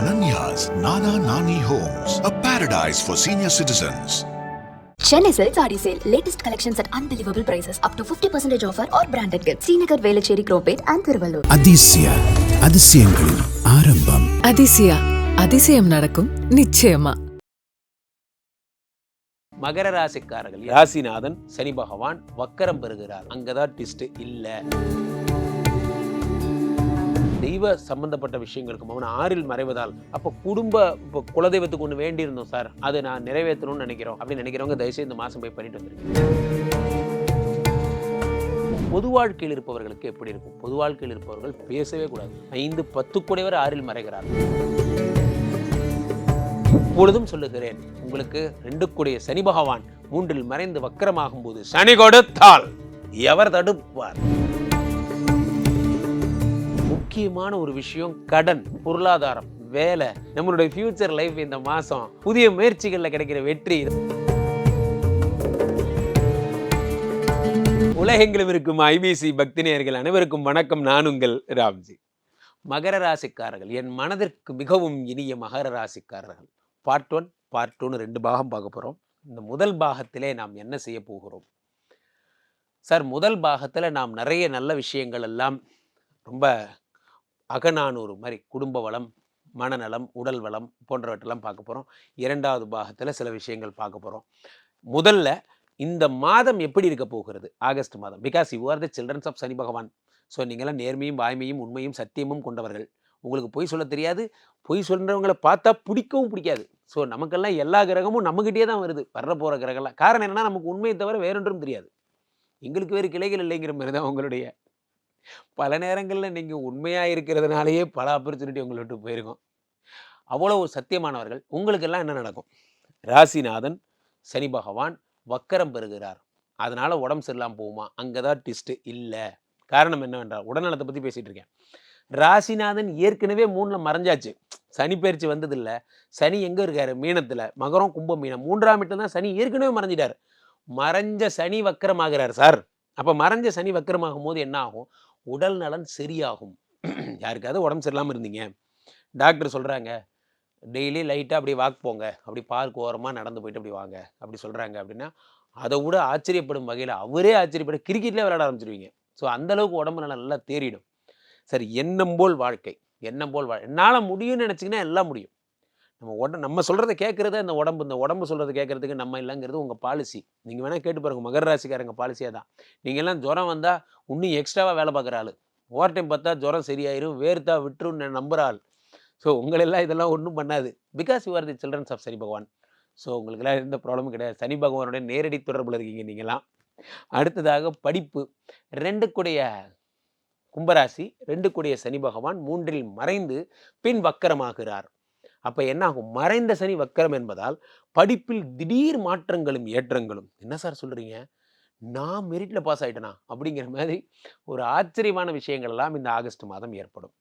Ananya's Nana Nani Homes, a paradise for senior citizens. Chennai Silk Saree Sale. Latest collections at unbelievable prices. Up to 50% offer or branded gifts. Srinagar, Velachery, Cropate and Thiruvallur. அதிசய அதிசயங்களின் ஆரம்பம் அதிசயா அதிசயம் நடக்கும் நிச்சயமா மகர ராசிக்காரர்கள் ராசிநாதன் சனி பகவான் வக்கரம் பெறுகிறார் அங்கதான் ட்விஸ்ட் இல்ல தெய்வ சம்பந்தப்பட்ட விஷயங்களுக்கு மகன் ஆறில் மறைவதால் அப்போ குடும்ப இப்போ குலதெய்வத்துக்கு ஒன்று வேண்டியிருந்தோம் சார். அதை நான் நிறைவேற்றணும்னு நினைக்கிறோம். அப்படின்னு நினைக்கிறவங்க தயவுசெய்து இந்த மாதம் போய் பண்ணிட்டு வந்துருக்கேன் பொது வாழ்க்கையில் இருப்பவர்களுக்கு எப்படி இருக்கும்? பொது வாழ்க்கையில் இருப்பவர்கள் பேசவே கூடாது. ஐந்து பத்து குடைவர் ஆறில் மறைகிறார். இப்பொழுதும் சொல்லுகிறேன் உங்களுக்கு ரெண்டு கூடிய சனி பகவான் மூன்றில் மறைந்து வக்கரமாகும் போது சனி கொடுத்தால் எவர் தடுப்பார்? முக்கியமான ஒரு விஷயம் கடன் பொருளாதாரம் வேலை நம்மளுடைய ஃபியூச்சர் லைஃப் இந்த மாதம் புதிய முயற்சிகளில் கிடைக்கிற வெற்றி. உலகெங்கிலும் இருக்கும் ஐபிசி பக்தினியர்கள் அனைவருக்கும் வணக்கம். நான் உங்கள் ராம்ஜி. மகர ராசிக்காரர்கள் என் மனதிற்கு மிகவும் இனிய மகர ராசிக்காரர்கள். பார்ட் ஒன் பார்ட் டூன்னு ரெண்டு பாகம் பார்க்க போகிறோம் இந்த முதல் பாகத்திலே நாம் என்ன செய்ய போகிறோம்? சார் முதல் பாகத்தில் நாம் நிறைய நல்ல விஷயங்கள் எல்லாம் ரொம்ப அகநானூறு மாதிரி குடும்ப வளம் மனநலம் உடல் வளம் போன்றவற்றெல்லாம் பார்க்க போகிறோம் இரண்டாவது பாகத்தில் சில விஷயங்கள் பார்க்க போகிறோம் முதல்ல இந்த மாதம் எப்படி இருக்க போகிறது? ஆகஸ்ட் மாதம். Because you are the children's of Sani Bhagavan. So நீங்களாம் நேர்மையும் வாய்மையும் உண்மையும் சத்தியமும் கொண்டவர்கள். உங்களுக்கு பொய் சொல்ல தெரியாது. பொய் சொல்கிறவங்கள பார்த்தா பிடிக்கவும் பிடிக்காது. ஸோ நமக்கெல்லாம் எல்லா கிரகமும் நம்மகிட்டே தான் வருது. வர்ற போகிற கிரகம்லாம். காரணம் என்னன்னா நமக்கு உண்மையை தவிர வேறொன்றும் தெரியாது. எங்களுக்கு வேறு கிளைகள் இல்லைங்கிற மாதிரி தான் உங்களுடைய பல நேரங்களில் நீங்கள் உண்மையாக இருக்கிறதுனாலேயே பல ஆப்பர்ச்சுனிட்டி உங்களை விட்டு போயிருக்கோம். அவ்வளோ சத்தியமானவர்கள். உங்களுக்கெல்லாம் என்ன நடக்கும்? ராசிநாதன் சனி பகவான் வக்கரம் பெறுகிறார். அதனால உடம்பு சரியில்லாமல் போகுமா? அங்கே தான் டிஸ்ட்டு இல்லை. காரணம் என்னவென்றால் உடல்நலத்தை பற்றி பேசிகிட்டு இருக்கேன். ராசிநாதன் ஏற்கனவே மூணில் மறைஞ்சாச்சு. சனி பயிற்சி வந்ததில்ல. சனி எங்கே இருக்காரு? மீனத்தில். மகரம் கும்பம் மீனம். மூன்றாம் இடத்துல தான் சனி ஏற்கனவே மறைஞ்சிட்டார். மறைஞ்ச சனி வக்கரமாகிறார் சார். அப்போ மறைஞ்ச சனி வக்கரமாகும் போது என்ன ஆகும்? உடல் நலன் சரியாகும். யாருக்காவது உடம்பு சரியில்லாமல் இருந்தீங்க? டாக்டர் சொல்கிறாங்க டெய்லி லைட்டாக அப்படி வாக் போங்க. அப்படி பார்க் ஓரமாக நடந்து போயிட்டு அப்படி வாங்க. அப்படி சொல்கிறாங்க அப்படின்னா அதை விட ஆச்சரியப்படும் வகையில் அவரே ஆச்சரியப்பட கிரிக்கெட்லேயே விளையாட ஆரம்பிச்சிருவீங்க. ஸோ அந்தளவுக்கு உடம்பு நல்லா நல்லா தேறிடும். சரி எண்ணம் போல் வாழ்க்கை. எண்ணம் போல் வாழ் என்னால் முடியும்னு நினச்சிங்கன்னா எல்லாம் முடியும். நம்ம உடம்பு நம்ம சொல்கிறத கேட்குறத இந்த உடம்பு. இந்த உடம்பு சொல்கிறத கேட்குறதுக்கு நம்ம இல்லைங்கிறது உங்கள் பாலிசி நீங்கள் வேணால் கேட்டு பாருங்கள் மகர ராசிக்காரங்க பாலிசியாக தான் நீங்கள் எல்லாம் ஜுரம் வந்தால் இன்னும் எக்ஸ்ட்ராவாக வேலை பார்க்குற ஆள். ஓவர் டைம் பார்த்தா ஜுரம் சரியாயிரும். வேர்த்தா விட்டுருன்னு நம்புகிற ஆள். ஸோ உங்களெல்லாம் இதெல்லாம் ஒன்றும் பண்ணாது. Because you are the children's of Sani Bhagavan. So உங்களுக்கெல்லாம் எந்த ப்ராப்ளமும் கிடையாது. சனி பகவானுடைய நேரடி தொடர்பில் இருக்கீங்க நீங்களாம் அடுத்ததாக படிப்பு. ரெண்டு கூடிய கும்பராசி ரெண்டு கூடிய சனி பகவான் மூன்றில் மறைந்து பின் வக்கரமாகிறார். அப்போ என்ன ஆகும் மறைந்த சனி வக்கரம் என்பதால் படிப்பில் திடீர் மாற்றங்களும் ஏற்றங்களும். என்ன சார் சொல்கிறீங்க நான் மெரிட்டில் பாஸ் ஆகிட்டேனா அப்படிங்கிற மாதிரி ஒரு ஆச்சரியமான விஷயங்கள் எல்லாம் இந்த ஆகஸ்ட் மாதம் ஏற்படும்.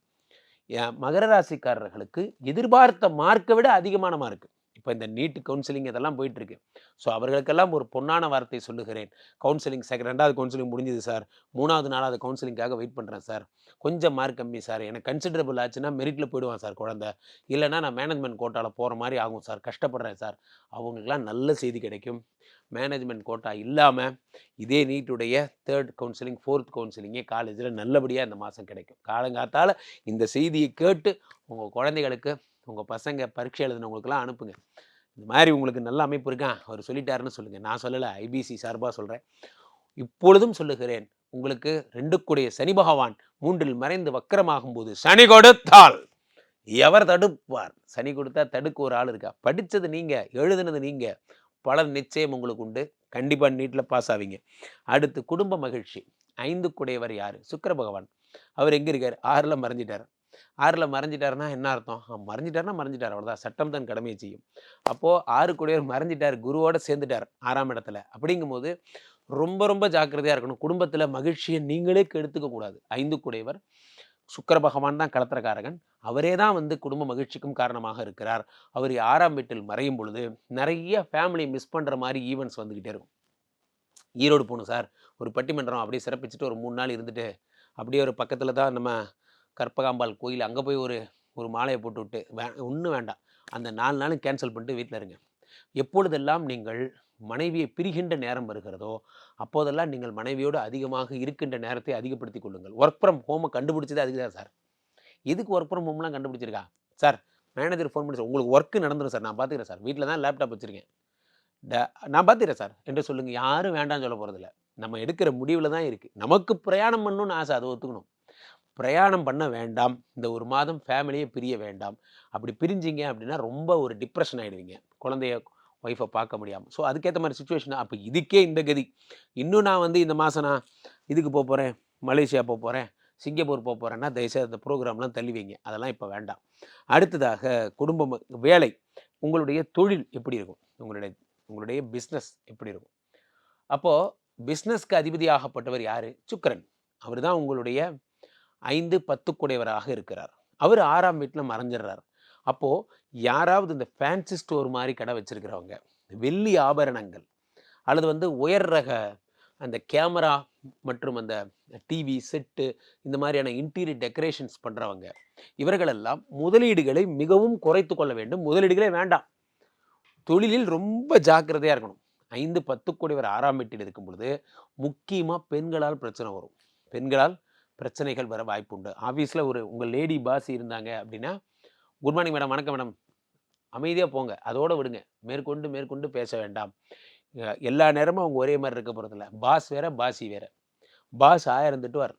ஏன் மகர ராசிக்காரர்களுக்கு எதிர்பார்த்த மார்க்கை விட அதிகமான மார்க்கு இப்போ இந்த நீட் கவுன்சிலிங் இதெல்லாம் போயிட்டுருக்கு. ஸோ அவர்களுக்கெல்லாம் ஒரு பொன்னான வார்த்தை சொல்லுகிறேன். கவுன்சிலிங் செகண்ட் ரெண்டாவது கவுன்சிலிங் முடிஞ்சுது சார். மூணாவது நாளாவது கவுன்சிலிங்காக வெயிட் பண்ணுறேன் சார். கொஞ்சம் மார்க் கம்மி சார். எனக்கு கன்சிடரபிள் ஆச்சுன்னா மெரிட்டில் போயிடுவான் சார் குழந்த. இல்லைன்னா நான் மேனேஜ்மெண்ட் கோட்டாவில் போகிற மாதிரி ஆகும் சார். கஷ்டப்படுறேன் சார். அவங்களுக்குலாம் நல்ல செய்தி கிடைக்கும். மேனேஜ்மெண்ட் கோட்டா இல்லாமல் இதே நீட்டுடைய தேர்ட் கவுன்சிலிங் ஃபோர்த் கவுன்சிலிங்கே காலேஜில் நல்லபடியாக இந்த மாதம் கிடைக்கும். காலங்காத்தால் இந்த செய்தியை கேட்டு உங்கள் குழந்தைகளுக்கு உங்கள் பசங்க பரீட்சை எழுதினவங்களுக்குலாம் அனுப்புங்க. இந்த மாதிரி உங்களுக்கு நல்ல அமைப்பு இருக்கான் அவர் சொல்லிட்டாருன்னு சொல்லுங்கள் நான் சொல்லலை. ஐபிசி சார்பாக சொல்கிறேன் இப்பொழுதும் சொல்லுகிறேன். உங்களுக்கு ரெண்டு கூடிய சனி பகவான் மூன்றில் மறைந்து வக்கரமாகும் போது சனி கொடுத்தால் எவர் தடுப்பார்? சனி கொடுத்தா தடுக்க ஒரு ஆள் இருக்கா? படித்தது நீங்கள் எழுதுனது நீங்கள் பல நிச்சயம் உங்களுக்கு உண்டு. கண்டிப்பாக நீட்டில் பாஸ் ஆவீங்க. அடுத்து குடும்ப மகிழ்ச்சி. ஐந்து குடையவர் யார்? சுக்கர பகவான். அவர் எங்கே இருக்கார்? ஆறில் மறைஞ்சிட்டார். ஆறில் மறைஞ்சிட்டாருன்னா என்ன அர்த்தம்? மறைஞ்சிட்டாருன்னா மறைஞ்சிட்டார். அவ்வளோதான் சட்டம் தன் கடமையை செய்யும். அப்போது ஆறு குடையவர் மறைஞ்சிட்டார். குருவோட சேர்ந்துட்டார் ஆறாம் இடத்துல. அப்படிங்கும்போது ரொம்ப ரொம்ப ஜாக்கிரதையாக இருக்கணும். குடும்பத்தில் மகிழ்ச்சியை நீங்களே கெடுத்துக்க கூடாது. ஐந்து கூடையவர் சுக்கர பகவான் தான் கலத்திரக்காரகன் அவரே தான் வந்து குடும்ப மகிழ்ச்சிக்கும் காரணமாக இருக்கிறார். அவர் ஆறாம் வீட்டில் மறையும் பொழுது நிறைய ஃபேமிலி மிஸ் பண்ணுற மாதிரி ஈவெண்ட்ஸ் வந்துக்கிட்டே இருக்கும். ஈரோடு போகணும் சார். ஒரு பட்டிமன்றம் அப்படியே சிறப்பிச்சுட்டு ஒரு மூணு நாள் இருந்துட்டு அப்படியே ஒரு பக்கத்தில் தான் நம்ம கற்பகாம்பாள் கோயில் அங்கே போய் ஒரு ஒரு மாலையை போட்டு விட்டு வே ஒன்றும் வேண்டாம். அந்த நாலு நாளும் கேன்சல் பண்ணிட்டு வீட்டில் இருங்க. எப்பொழுதெல்லாம் நீங்கள் மனைவியை பிரிகின்ற நேரம் வருகிறதோ அப்போதெல்லாம் நீங்கள் மனைவியோடு அதிகமாக இருக்கின்ற நேரத்தை அதிகப்படுத்தி கொள்ளுங்கள். ஒர்க் ஃப்ரம் ஹோமை கண்டுபிடிச்சது அதுக்கு தான் சார் எதுக்கு ஒர்க் ஃப்ரம் ஹோம்லாம் கண்டுபிடிச்சிருக்கா? சார் மேனேஜர் ஃபோன் பண்ணி சார் உங்களுக்கு ஒர்க்கு நடந்துடும் சார் நான் பார்த்துக்கிறேன் சார் வீட்டில் தான் லேப்டாப் வச்சுருக்கேன். ட- நான் பார்த்துக்கிறேன் சார் என்று சொல்லுங்கள் யாரும் வேண்டாம்னு சொல்ல போகிறதில்ல நம்ம எடுக்கிற முடிவில் தான் இருக்குது நமக்கு பிரயாணம் பண்ணணும்னு ஆசை அதை ஒத்துக்கணும். பிரயாணம் பண்ண வேண்டாம். இந்த ஒரு மாதம் ஃபேமிலியை பிரிய வேண்டாம். அப்படி பிரிஞ்சிங்க அப்படின்னா ரொம்ப ஒரு டிப்ரெஷன் ஆகிடுவீங்க குழந்தைய ஒய்ஃபை பார்க்க முடியாமல் ஸோ அதுக்கேற்ற மாதிரி சுச்சுவேஷன் அப்போ இதுக்கே இந்த கதி. இன்னும் நான் வந்து இந்த மாதம் நான் இதுக்கு போக போகிறேன் மலேசியா போக போகிறேன் சிங்கப்பூர் போக போகிறேன்னா தயவுசெய்து அந்த ப்ரோக்ராம்லாம் தள்ளுவீங்க. அதெல்லாம் இப்போ வேண்டாம். அடுத்ததாக குடும்பம் வேலை. உங்களுடைய தொழில் எப்படி இருக்கும்? உங்களுடைய உங்களுடைய பிஸ்னஸ் எப்படி இருக்கும்? அப்போது பிஸ்னஸ்க்கு அதிபதியாகப்பட்டவர் யார்? சுக்கரன். அவர் தான் உங்களுடைய ஐந்து பத்துக்குடையவராக இருக்கிறார். அவர் ஆறாம் வீட்டில் மறைஞ்சிடுறார். அப்போது யாராவது இந்த ஃபேன்சி ஸ்டோர் மாதிரி கடை வச்சுருக்கிறவங்க வெள்ளி ஆபரணங்கள் அல்லது வந்து உயர் ரக அந்த கேமரா மற்றும் அந்த டிவி செட்டு இந்த மாதிரியான இன்டீரியர் டெக்கரேஷன்ஸ் பண்ணுறவங்க இவர்களெல்லாம் முதலீடுகளை மிகவும் குறைத்து கொள்ள வேண்டும். முதலீடுகளே வேண்டாம். தொழிலில் ரொம்ப ஜாக்கிரதையாக இருக்கணும். ஐந்து பத்து கோடிவர் ஆறாம் வீட்டில் இருக்கும் பொழுது முக்கியமாக பெண்களால் பிரச்சனை வரும். பெண்களால் பிரச்சனைகள் வர வாய்ப்பு உண்டு. ஆஃபீஸில் ஒரு உங்கள் லேடி பாஸ் இருந்தாங்க அப்படின்னா குட் மார்னிங் மேடம் வணக்கம் மேடம் அமைதியாக போங்க. அதோடு விடுங்க. மேற்கொண்டு மேற்கொண்டு பேச வேண்டாம். எல்லா நேரமும் அவங்க ஒரே மாதிரி இருக்க போகிறதில்ல பாஸ் வேறு பாசி வேறு. பாஸ் ஆயிரம் திட்டுவார்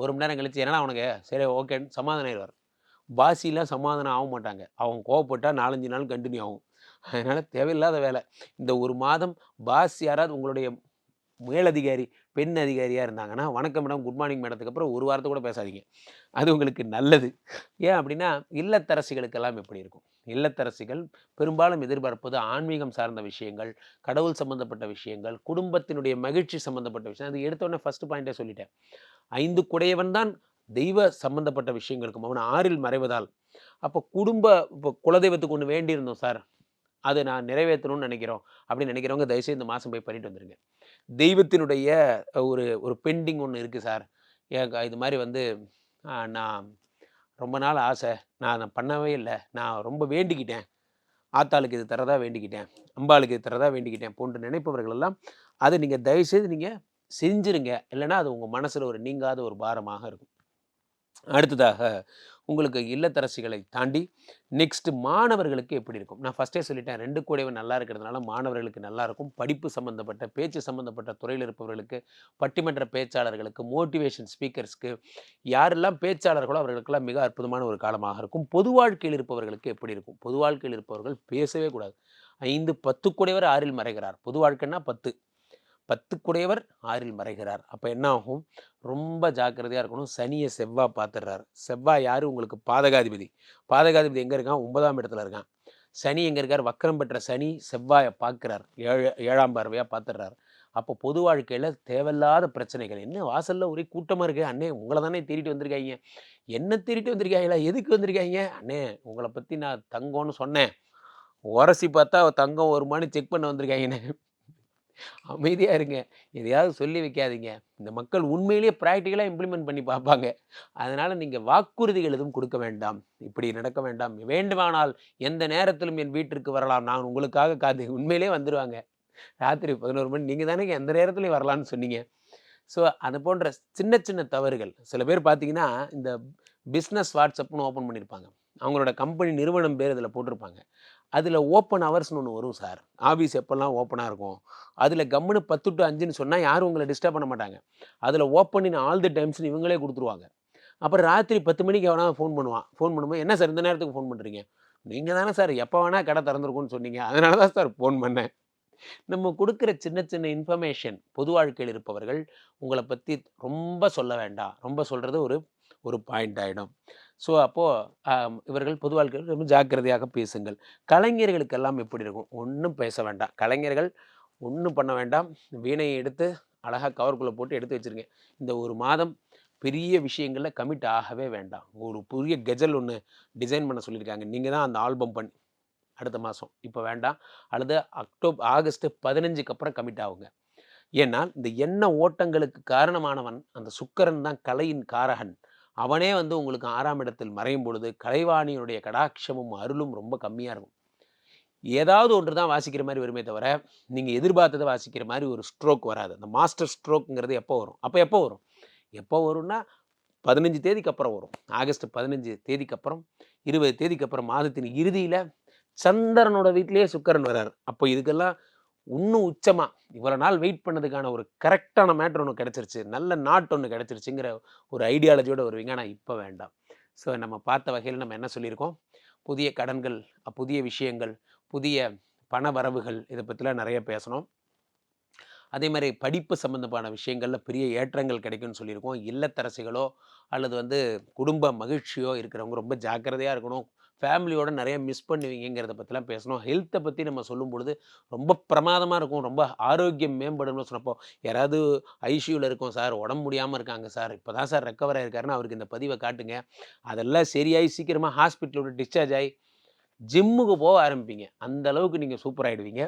ஒரு மணி நேரம் கழிச்சு என்னடா அவனுக்கு சரி ஓகேன்னு சமாதானம் ஆயிடுவார். பாசிலாம் சமாதானம் ஆக மாட்டாங்க. அவங்க கோவப்பட்டால் நாலஞ்சு நாள் கண்டினியூ ஆகும். அதனால் தேவையில்லாத வேலை. இந்த ஒரு மாதம் பாஸ் யாராவது உங்களுடைய மேலதிகாரி பெண் அதிகாரியாக இருந்தாங்கன்னா வணக்கம் மேடம் குட் மார்னிங் மேடத்துக்கு அப்புறம் ஒரு வாரத்தை கூட பேசாதீங்க. அது உங்களுக்கு நல்லது. ஏன் அப்படின்னா இல்லத்தரசிகளுக்கெல்லாம் எப்படி இருக்கும்? இல்லத்தரசிகள் பெரும்பாலும் எதிர்பார்ப்பது ஆன்மீகம் சார்ந்த விஷயங்கள் கடவுள் சம்பந்தப்பட்ட விஷயங்கள் குடும்பத்தினுடைய மகிழ்ச்சி சம்பந்தப்பட்ட விஷயம். அது எடுத்தோடனே ஃபர்ஸ்ட் பாயிண்டே சொல்லிட்டேன். ஐந்து குடையவன் தான் தெய்வ சம்பந்தப்பட்ட விஷயங்களுக்கும் அவன் ஆறில் மறைவதால். அப்போ குடும்ப இப்போ குலதெய்வத்துக்கு ஒன்று வேண்டியிருந்தோம் சார் அதை நான் நிறைவேற்றணும்னு நினைக்கிறோம். அப்படின்னு நினைக்கிறவங்க தயவுசெய்து இந்த மாதம் போய் பண்ணிட்டு வந்துடுங்க தெய்வத்தினுடைய ஒரு ஒரு பெண்டிங் ஒன்று இருக்குது சார். இது மாதிரி வந்து நான் ரொம்ப நாள் ஆசை. நான் நான் பண்ணவே இல்லை. நான் ரொம்ப வேண்டிக்கிட்டேன். ஆத்தாளுக்கு இது தரதா வேண்டிக்கிட்டேன். அம்பாளுக்கு இது தரதா வேண்டிக்கிட்டேன் போன்று நினைப்பவர்கள் எல்லாம் அதை நீங்கள் தயவுசெய்து நீங்கள் செஞ்சுருங்க. இல்லைன்னா அது உங்கள் மனசில் ஒரு நீங்காத ஒரு பாரமாக இருக்கும். அடுத்ததாக உங்களுக்கு இல்லத்தரசிகளை தாண்டி நெக்ஸ்ட் மாணவர்களுக்கு எப்படி இருக்கும்? நான் ஃபஸ்ட்டே சொல்லிட்டேன் ரெண்டு கூடவே நல்லா இருக்கிறதுனால மாணவர்களுக்கு நல்லா இருக்கும். படிப்பு சம்மந்தப்பட்ட பேச்சு சம்மந்தப்பட்ட துறையில் இருப்பவர்களுக்கு பட்டிமன்ற பேச்சாளர்களுக்கு மோட்டிவேஷன் ஸ்பீக்கர்ஸ்க்கு யாரெல்லாம் பேச்சாளர்களோ அவர்களுக்கெல்லாம் மிக அற்புதமான ஒரு காலமாக இருக்கும். பொது வாழ்க்கையில் இருப்பவர்களுக்கு எப்படி இருக்கும்? பொது வாழ்க்கையில் இருப்பவர்கள் பேசவே கூடாது. ஐந்து பத்து கூடையவர் ஆறில் மறைகிறார். பொது வாழ்க்கைன்னா பத்து. பத்துக்குடையவர் ஆறில் மறைகிறார். அப்போ என்ன ஆகும்? ரொம்ப ஜாக்கிரதையாக இருக்கணும். சனியை செவ்வாய் பார்த்துடுறாரு செவ்வாய் யார்? உங்களுக்கு பாதகாதிபதி. பாதகாதிபதி எங்கே இருக்கான்? ஒன்பதாம் இடத்துல இருக்கான். சனி எங்கே இருக்கார்? வக்கரம் பெற்ற சனி செவ்வாயை பார்க்குறார் ஏழு ஏழாம் பார்வையாக பார்த்துடுறாரு அப்போ பொது வாழ்க்கையில் தேவையில்லாத பிரச்சனைகள். என்ன வாசலில் ஒரே கூட்டமாக இருக்கு? அண்ணே உங்களை தானே தேடிட்டு வந்திருக்காங்க என்ன தேடிட்டு வந்திருக்காங்களா எதுக்கு வந்திருக்காங்க அண்ணே உங்களை பற்றி நான் தங்கம்னு சொன்னேன். உரசி பார்த்தா தங்கம் வருமானு செக் பண்ண வந்திருக்காங்கண்ணே அமைதியாக இருங்க. எதையாவது சொல்லி வைக்காதீங்க. இந்த மக்கள் உண்மையிலேயே ப்ராக்டிக்கலாக இம்ப்ளிமெண்ட் பண்ணி பார்ப்பாங்க. அதனால் நீங்கள் வாக்குறுதிகள் எதுவும் கொடுக்க வேண்டாம். இப்படி நடக்க வேண்டாம். வேண்டுமானால் எந்த நேரத்திலும் என் வீட்டிற்கு வரலாம். நான் உங்களுக்காக காத்து உண்மையிலே வந்துடுவாங்க ராத்திரி பதினோரு மணி நீங்கள் தானே எந்த நேரத்துலையும் வரலான்னு சொன்னீங்க. ஸோ அது போன்ற சின்ன சின்ன தவறுகள். சில பேர் பார்த்தீங்கன்னா இந்த பிஸ்னஸ் வாட்ஸ்அப்னு ஓப்பன் பண்ணியிருப்பாங்க அவங்களோட கம்பெனி நிறுவனம் பேர் இதில் போட்டிருப்பாங்க. அதில் ஓப்பன் ஹவர்ஸ்னு ஒன்று வரும் சார் ஆஃபீஸ் எப்போல்லாம் ஓப்பனாக இருக்கும் அதில் கம்முன்னு பத்து டு அஞ்சுன்னு சொன்னால் யாரும் உங்களை டிஸ்டர்ப் பண்ண மாட்டாங்க. அதில் ஓப்பன் இன் ஆல் தி டைம்ஸ்னு இவங்களே கொடுத்துருவாங்க. அப்புறம் ராத்திரி பத்து மணிக்கு எவனா ஃபோன் பண்ணுவான். ஃபோன் பண்ணும்போது என்ன சார் இந்த நேரத்துக்கு ஃபோன் பண்ணுறீங்க நீங்கள் தானே சார் எப்போ வேணால் கடை திறந்துருக்கும்னு சொன்னீங்க. அதனால தான் சார் ஃபோன் பண்ணேன். நம்ம கொடுக்குற சின்ன சின்ன இன்ஃபர்மேஷன் பொது வாழ்க்கையில் இருப்பவர்கள் உங்களை பற்றி ரொம்ப சொல்ல வேண்டாம். ரொம்ப சொல்கிறது ஒரு ஒரு பாயிண்ட் ஆகிடும் ஸோ அப்போது இவர்கள் பொது வாழ்க்கையில் ரொம்ப ஜாக்கிரதையாக பேசுங்கள். கலைஞர்களுக்கெல்லாம் எப்படி இருக்கும்? ஒன்றும் பேச வேண்டாம். கலைஞர்கள் ஒன்றும் பண்ண வேண்டாம். வீணையை எடுத்து அழகாக கவர்க்குள்ளே போட்டு எடுத்து வச்சிருங்க. இந்த ஒரு மாதம் பெரிய விஷயங்களில் கமிட் ஆகவே வேண்டாம். ஒரு புதிய கெஜல் ஒன்று டிசைன் பண்ண சொல்லியிருக்காங்க. நீங்கள் தான் அந்த ஆல்பம் பண்ணி அடுத்த மாதம் இப்போ வேண்டாம். அல்லது அக்டோபர் ஆகஸ்ட் பதினஞ்சுக்கு அப்புறம் கமிட் ஆகுங்க. ஏன்னா இந்த எண்ண ஓட்டங்களுக்கு காரணமானவன் அந்த சுக்கரன் தான் கலையின் காரகன். அவனே வந்து உங்களுக்கு ஆறாம் இடத்தில் மறையும் பொழுது கலைவாணியினுடைய கடாட்சமும் அருளும் ரொம்ப கம்மியாக இருக்கும். ஏதாவது ஒன்று தான் வாசிக்கிற மாதிரி வருமே தவிர நீங்கள் எதிர்பார்த்ததை வாசிக்கிற மாதிரி ஒரு ஸ்ட்ரோக் வராது. அந்த மாஸ்டர் ஸ்ட்ரோக்குங்கிறது எப்போ வரும்? அப்போ எப்போ வரும்? எப்போ வரும்னா பதினஞ்சு தேதிக்கு அப்புறம் வரும். ஆகஸ்ட் பதினஞ்சு தேதிக்கு அப்புறம் இருபது தேதிக்கு அப்புறம் மாதத்தின் இறுதியில் சந்திரனோட வீட்டிலேயே சுக்கரன் வர்றார். அப்போ இதுக்கெல்லாம் இன்னும் உச்சமாக இவ்வளோ நாள் வெயிட் பண்ணதுக்கான ஒரு கரெக்டான மேட்ரு ஒன்று கிடச்சிருச்சு. நல்ல நாட் ஒன்று கிடச்சிருச்சுங்கிற ஒரு ஐடியாலஜியோட வருவீங்க. ஆனால் இப்போ வேண்டாம். ஸோ நம்ம பார்த்த வகையில் நம்ம என்ன சொல்லியிருக்கோம்? புதிய கடன்கள் புதிய விஷயங்கள் புதிய பண வரவுகள் இதை பற்றிலாம் நிறைய பேசணும். அதே மாதிரி படிப்பு சம்மந்தமான விஷயங்களில் பெரிய ஏற்றங்கள் கிடைக்கும்னு சொல்லியிருக்கோம். இல்லத்தரசிகளோ அல்லது வந்து குடும்ப மகிழ்ச்சியோ இருக்கிறவங்க ரொம்ப ஜாக்கிரதையாக இருக்கணும். ஃபேமிலியோட நிறைய மிஸ் பண்ணுவீங்கிறத பற்றிலாம் பேசணும். ஹெல்த்தை பற்றி நம்ம சொல்லும் பொழுது ரொம்ப பிரமாதமாக இருக்கும். ரொம்ப ஆரோக்கியம் மேம்படும்னு சொன்னப்போ யாராவது ஐசியூவில் இருக்கோம் சார் உடம்பு முடியாமல் இருக்காங்க சார் இப்போ தான் சார் ரெக்கவர் ஆயிருக்காருன்னு அவருக்கு இந்த பதிவை காட்டுங்க. அதெல்லாம் சரியாகி சீக்கிரமாக ஹாஸ்பிட்டலோட டிஸ்சார்ஜ் ஆகி ஜிம்முக்கு போக ஆரம்பிப்பீங்க. அந்த அளவுக்கு நீங்கள் சூப்பர் ஆகிடுவீங்க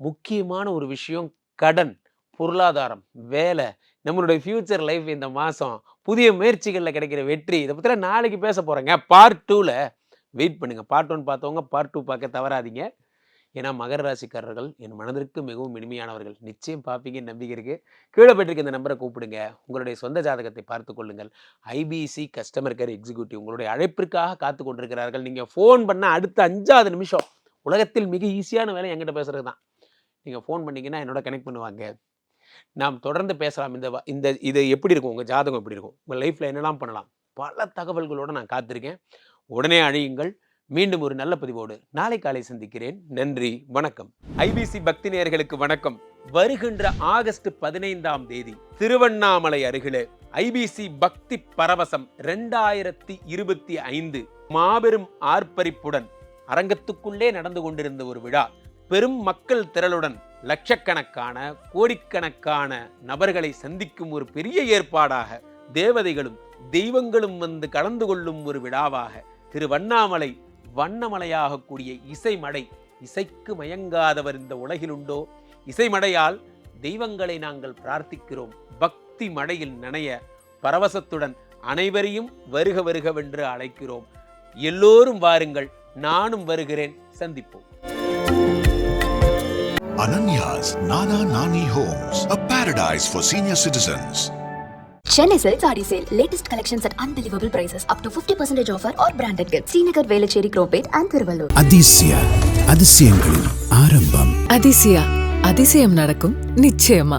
முக்கியமான ஒரு விஷயம் கடன் பொருளாதாரம் வேலை நம்மளுடைய ஃப்யூச்சர் லைஃப் இந்த மாதம் புதிய முயற்சிகளில் கிடைக்கிற வெற்றி இதை பற்றிலாம் நாளைக்கு பேச போகிறேங்க பார்ட் டூவில் வெயிட் பண்ணுங்கள் பார்ட் ஒன் பார்த்தவங்க பார்ட் டூ பார்க்க தவறாதீங்க. ஏன்னா மகர ராசிக்காரர்கள் என் மனதிற்கு மிகவும் இனிமையானவர்கள். நிச்சயம் பார்ப்பீங்கன்னு நம்பிக்கை இருக்குது கீழே பெற்றிருக்க இந்த நம்பரை கூப்பிடுங்க. உங்களுடைய சொந்த ஜாதகத்தை பார்த்து கொள்ளுங்கள். ஐபிசி கஸ்டமர் கேர் எக்ஸிக்யூட்டிவ் உங்களுடைய அழைப்பிற்காக காத்து கொண்டிருக்கிறார்கள். நீங்கள் ஃபோன் பண்ணால் அடுத்த அஞ்சாவது நிமிஷம். உலகத்தில் மிக ஈஸியான வேலை என்கிட்ட பேசுகிறது தான். நீங்கள் ஃபோன் பண்ணீங்கன்னா என்னோட கனெக்ட் பண்ணுவாங்க. நாம் தொடர்ந்து பேசலாம். இந்த இந்த இது எப்படி இருக்கும்? உங்கள் ஜாதகம் எப்படி இருக்கும்? உங்கள் லைஃப்பில் என்னெல்லாம் பண்ணலாம்? பல தகவல்களோடு நான் காத்திருக்கேன். உடனே அழியுங்கள். மீண்டும் ஒரு நல்ல பதிவோடு நாளை காலை சந்திக்கிறேன். நன்றி வணக்கம். ஐபிசி பக்தி நேயர்களுக்கு வணக்கம். வருகின்ற ஆகஸ்ட் பதினைந்தாம் தேதி திருவண்ணாமலை அருகிலே ஐபிசி பக்தி பரவசம் ரெண்டாயிரத்தி இருபத்தி ஐந்து மாபெரும் ஆர்ப்பரிப்புடன் அரங்கத்துக்குள்ளே நடந்து கொண்டிருந்த ஒரு விழா. பெரும் மக்கள் திரளுடன் லட்சக்கணக்கான கோடிக்கணக்கான நபர்களை சந்திக்கும் ஒரு பெரிய ஏற்பாடாக தேவதைகளும் தெய்வங்களும் வந்து கலந்து கொள்ளும் ஒரு விழாவாக திருவண்ணாமலை வண்ணமலையாகக்கூடிய இசைமடை இசைக்கு மயங்காதவர் இந்த உலகிலுண்டோ? இசைமடையால் தெய்வங்களை நாங்கள் பிரார்த்திக்கிறோம். பக்தி மடையில் நனைய பரவசத்துடன் அனைவரையும் வருக வருகவென்று அழைக்கிறோம். எல்லோரும் வாருங்கள் நானும் வருகிறேன். சந்திப்போம். Ananya's Nana Nani Homes, a paradise for senior citizens. Chennai Silk Saree Sale. Latest collections at unbelievable prices. Up to 50% offer or branded gifts. Srinagar, Velachery, Cropate and Thiruvallur. அதிசய அதிசயங்களின் ஆரம்பம் அதிசயா அதிசயம் நடக்கும் நிச்சயமா